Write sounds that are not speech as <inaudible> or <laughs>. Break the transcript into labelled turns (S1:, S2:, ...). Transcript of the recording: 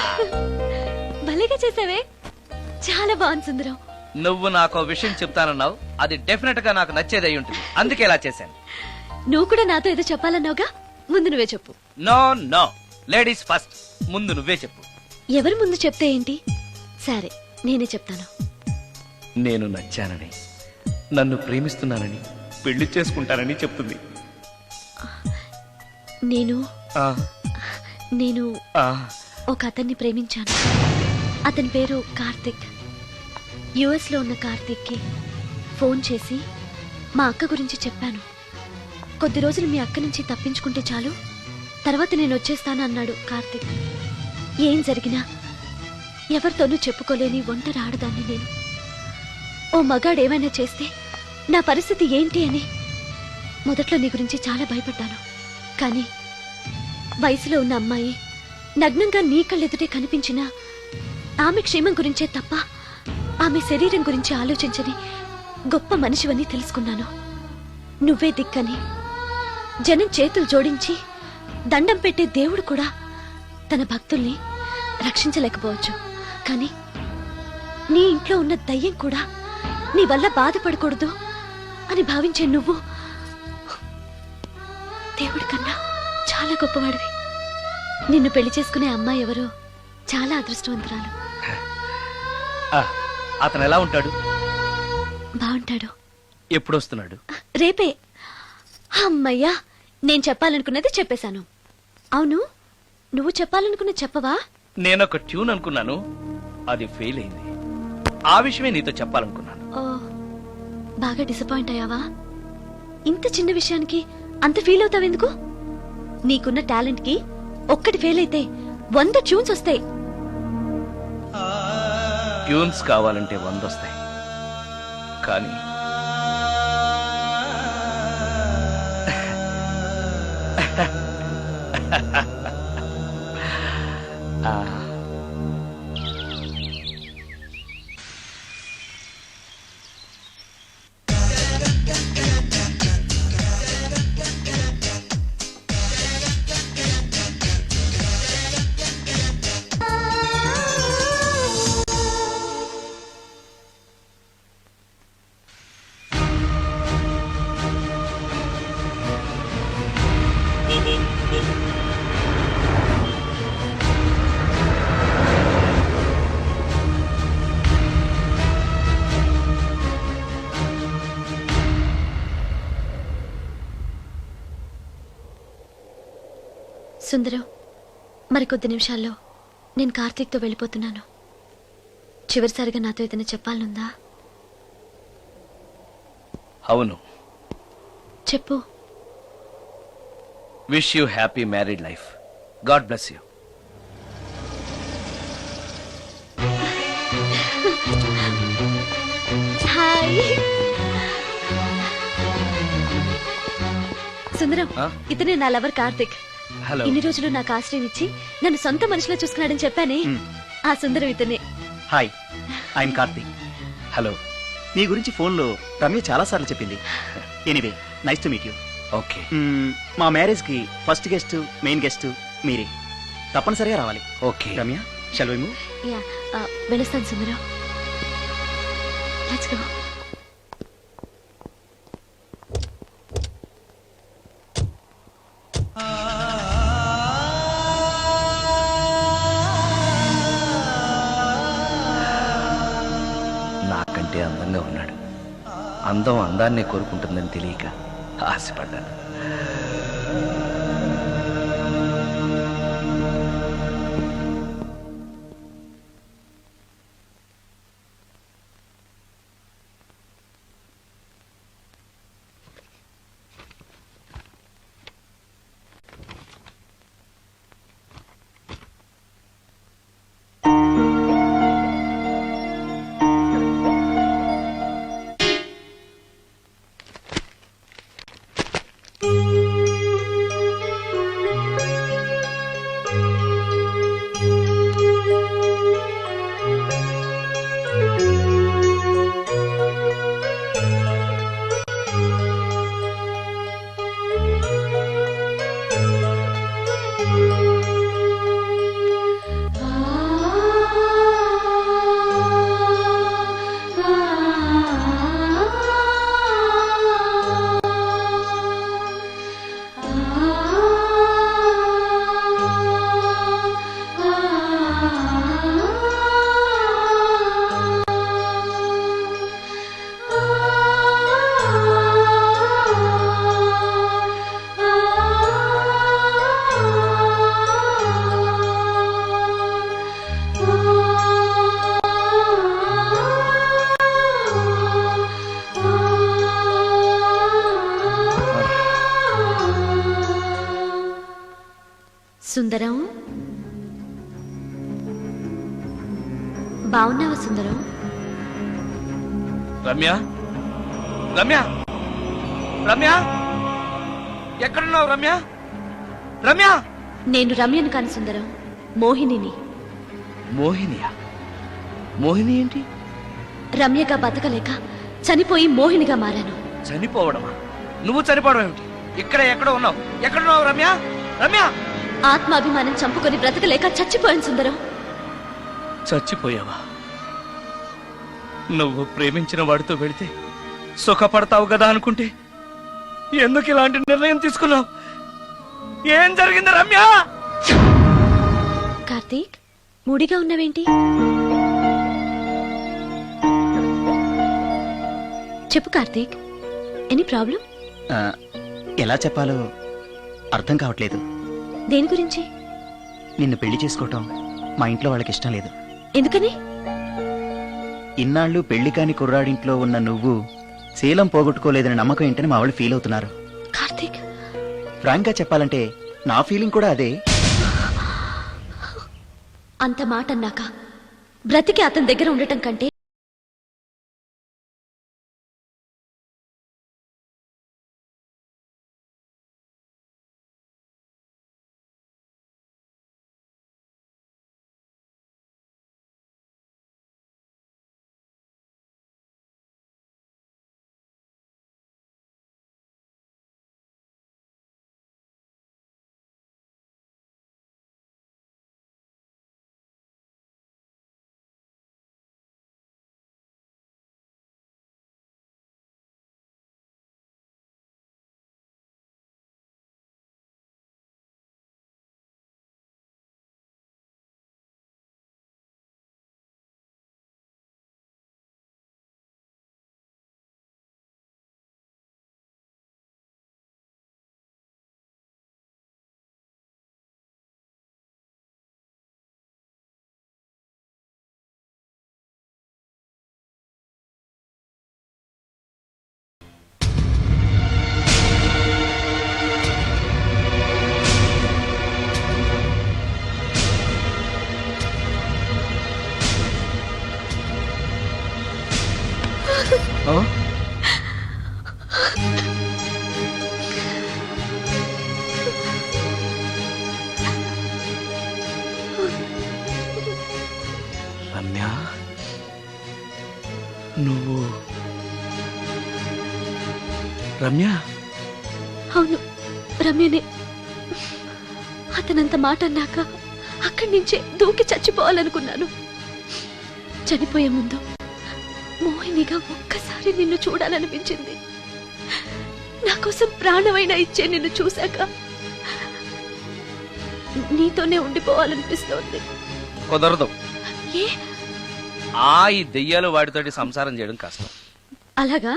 S1: <laughs> భలేగా చేసావే. చాలా బాగుంది సుందరం.
S2: నువ్వు నాకు విషయం చెప్తానన్నావు. అది డెఫినెట్గా నాకు నచ్చేది అయి ఉంటుంది. అందుకే ఇలా చేశాను.
S1: నువ్వు కూడా నాతో ఏదో చెప్పాలన్నావుగా? ముందు నువ్వే చెప్పు.
S2: No no. Ladies first. ముందు నువ్వే చెప్పు.
S1: ఎవరి ముందు చెప్తే ఏంటి? సరే నేనే చెప్తాను.
S2: నేను నచ్చానని నన్ను ప్రేమిస్తున్నానని పెళ్ళి చేసుకుంటానని చెప్తుంది.
S1: నేను?
S2: ఆ,
S1: నేను
S2: ఆ,
S1: ఒక అతన్ని ప్రేమించాను. అతని పేరు కార్తిక్. యుఎస్లో ఉన్న కార్తిక్కి ఫోన్ చేసి మా అక్క గురించి చెప్పాను. కొద్ది రోజులు మీ అక్క నుంచి తప్పించుకుంటే చాలు. తర్వాత నేను వచ్చేస్తాను అన్నాడు కార్తిక్. ఏం జరిగినా ఎవరితోనూ చెప్పుకోలేని ఒంటరి ఆడదాన్ని నేను. ఓ మగాడేమైనా చేస్తే నా పరిస్థితి ఏంటి అని మొదట్లో నీ గురించి చాలా భయపడ్డాను. కానీ వయసులో ఉన్న అమ్మాయి నగ్నంగా నీ కళ్ళెదుటే కనిపించినా ఆమె క్షేమం గురించే తప్ప ఆమె శరీరం గురించి ఆలోచించని గొప్ప మనిషివని తెలుసుకున్నాను. నువ్వే దిక్కని జనం చేతులు జోడించి దండం పెట్టే దేవుడు కూడా తన భక్తుల్ని రక్షించలేకపోవచ్చు. కానీ నీ ఇంట్లో ఉన్న దయ్యం కూడా నీ వల్ల బాధపడకూడదు అని భావించే నువ్వు దేవుడి కన్నా చాలా గొప్పవాడివి. నిన్ను పెళ్ళి చేసుకునే అమ్మాయి ఎవరో చాలా అదృష్టవంతురాలు.
S2: ఆ, అతను ఎలా ఉంటాడు?
S1: బాగుంటాడు.
S2: ఎప్పుడు వస్తున్నాడు
S1: రేపే. అమ్మయ్యా నేను చెప్పాలనుకున్నది చెప్పేశాను. అవును నువ్వు చెప్పాలనుకున్న చెప్పవా?
S2: నేను ఒక ట్యూన్ అనుకున్నాను అది ఫెయిల్ అయింది. ఆ విషయమే నీతో చెప్పాలనుకున్నాను.
S1: ఓ బాగా డిసప్పాయింట్ అయ్యావా? ఇంత చిన్న విషయానికి అంత ఫీల్ అవుతావెందుకు? నీకున్న టాలెంట్కి ఒక్కటి ఫెయిల్ అయితే వంద ట్యూన్స్ వస్తాయి.
S2: ట్యూన్స్ కావాలంటే వంద వస్తాయి. కానీ ఆ, <laughs>
S1: సుందరం మరికొద్ది నిమిషాల్లో నేను కార్తీక్తో వెళ్ళిపోతున్నాను. చివరిసారిగా నాతో ఏదైనా చెప్పాలనుందా?
S2: అవును.
S1: చెప్పు.
S2: Wish you happy married life God bless you
S1: Sundaram? ఇతనే నా లవర్ కార్తిక్.
S2: హలో
S1: ఇన్ని రోజులు నాకు ఆశ్రయం ఇచ్చి నన్ను సొంత మనిషిలో చూసుకున్నాడని చెప్పానే ఆ సుందరం ఇతనే.
S3: హాయ్ ఐఎమ్ కార్తీక్
S2: హలో
S3: మీ గురించి ఫోన్లో రమ్య చాలాసార్లు చెప్పింది. Anyway nice to meet you
S2: okay
S3: మా మ్యారేజ్కి ఫస్ట్ గెస్ట్ మెయిన్ గెస్ట్ మీరే. తప్పనిసరిగా రావాలి.
S2: Okay
S3: Ramya shall move
S1: yeah ఆ, వెళ్ళొస్తాను సుందరం. లెట్స్ గో
S2: అందం అందాన్నే కోరుకుంటుందని తెలియక ఆశపడ్డాను.
S1: సుందరం? బాగున్నావా సుందరం?
S2: రమ్య? రమ్య? రమ్య? ఎక్కడున్నావు రమ్య? రమ్య?
S1: నేను రమ్యను కాని సుందరం. మోహినిని.
S2: మోహినియా? మోహిని ఏంటి?
S1: రమ్యగా బతకలేక చనిపోయి మోహినిగా మారాను.
S2: చనిపోవడమా? నువ్వు చనిపోవడం ఏమిటి? ఇక్కడ ఎక్కడ ఉన్నావు. ఎక్కడున్నావు రమ్య? రమ్య!
S1: ఆత్మాభిమానం చంపుకొని బ్రతకలేక చచ్చిపోయాను సుందరం.
S2: చచ్చిపోయావా? నువ్వు ప్రేమించిన వాడితో వెళితే సుఖపడతావు కదా అనుకుంటే ఎందుకు ఇలాంటి నిర్ణయం తీసుకున్నావు? ఏం జరిగింది రమ్య?
S1: కార్తీక్ మూడిగా ఉన్నవేంటి? చెప్పు కార్తీక్ ఎనీ ప్రాబ్లం?
S3: ఎలా చెప్పాలో అర్థం కావట్లేదు.
S1: దేని గురించి?
S3: నిన్ను పెళ్ళి చేసుకోవటం మా ఇంట్లో వాళ్ళకి ఇష్టం లేదు.
S1: ఎందుకని?
S3: ఇన్నాళ్ళు పెళ్ళి కాని కుర్రాడింట్లో ఉన్న నువ్వు శీలం పోగొట్టుకోలేదని నమ్మకం ఏంటని మా వాళ్ళు ఫీల్ అవుతున్నారు.
S1: కార్తీక్!
S3: ఫ్రాంక్గా చెప్పాలంటే నా ఫీలింగ్ కూడా అదే.
S1: అంత మాట అన్నాక బ్రతికి అతని దగ్గర ఉండటం కంటే
S2: రమ్య నువ్వు రమ్య?
S1: అవును రమ్యనే. అతనంత మాట అన్నాక అక్కడి నుంచే దూకి చచ్చిపోవాలనుకున్నాను. చనిపోయే ముందు మోహినిగా ఒక్కసారి నిన్ను చూడాలనిపించింది. నా కోసం ప్రాణమైనా ఇచ్చే నిన్ను చూశాక నీతోనే ఉండిపోవాలనిపిస్తోంది.
S2: కుదరదు.
S1: ఏ?
S2: ఆ ఈ దెయ్యాలు వాడితోటి సంసారం చేయడం కష్టం.
S1: అలాగా?